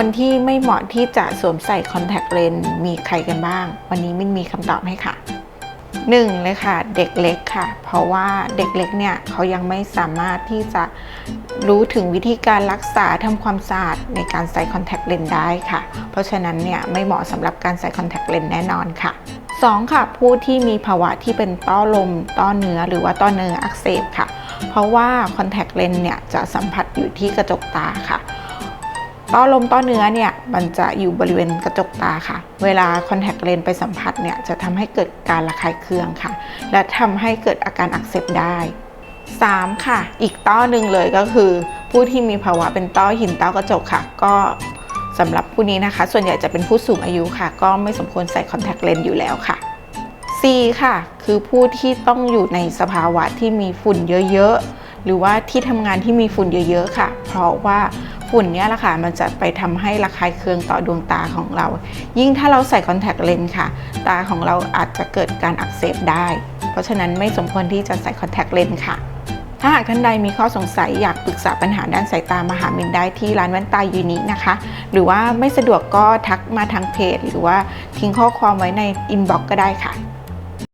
คนที่ไม่เหมาะที่จะสวมใส่คอนแทคเลนส์มีใครกันบ้าง วันนี้มินมีคำตอบให้ค่ะหนึ่งเลยค่ะเด็กเล็กค่ะ เพราะว่าเด็กเล็กเนี่ยเขายังไม่สามารถที่จะรู้ถึงวิธีการรักษาทำความสะอาดในการใส่คอนแทคเลนส์ได้ค่ะ เพราะฉะนั้นเนี่ยไม่เหมาะสำหรับการใส่คอนแทคเลนส์แน่นอนค่ะ 2. ค่ะ ผู้ที่มีภาวะที่เป็นต้อลม ต้อเนื้อหรือว่าต้อเนื้ออักเสบค่ะ เพราะว่าคอนแทคเลนส์เนี่ยจะสัมผัสอยู่ที่กระจกตาค่ะ ต้อลมต้อเนื้อเนี่ยมันจะอยู่บริเวณกระจกตาค่ะ เวลาคอนแทคเลนส์ไปสัมผัสเนี่ยจะทำให้เกิดการระคายเคืองค่ะ และทำให้เกิดอาการอักเสบได้ 3. ค่ะ อีกต้อหนึ่งเลยก็คือ ผู้ที่มีภาวะเป็นต้อหินต้อกระจกค่ะ ก็สำหรับผู้นี้นะคะ ส่วนใหญ่จะเป็นผู้สูงอายุค่ะ ก็ไม่สมควรใส่คอนแทคเลนส์อยู่แล้วค่ะ C ค่ะ คือผู้ที่ต้องอยู่ในสภาวะที่มีฝุ่นเยอะๆ หรือว่าที่ทำงานที่มีฝุ่นเยอะๆค่ะ เพราะว่า ฝุ่นเนี้ยแหละค่ะมันจะไปทำให้ระคายเคืองต่อดวงตาของเรา ยิ่งถ้าเราใส่คอนแทคเลนส์ค่ะ ตาของเราอาจจะเกิดการอักเสบได้ เพราะฉะนั้นไม่สมควรที่จะใส่คอนแทคเลนส์ค่ะถ้าหากท่านใดมีข้อสงสัยอยากปรึกษาปัญหาด้านสายตามาหามินได้ที่ร้านแว่นตายูนินะคะ หรือว่าไม่สะดวกก็ทักมาทางเพจ หรือว่าทิ้งข้อความไว้ในอินบ็อกซ์ก็ได้ค่ะ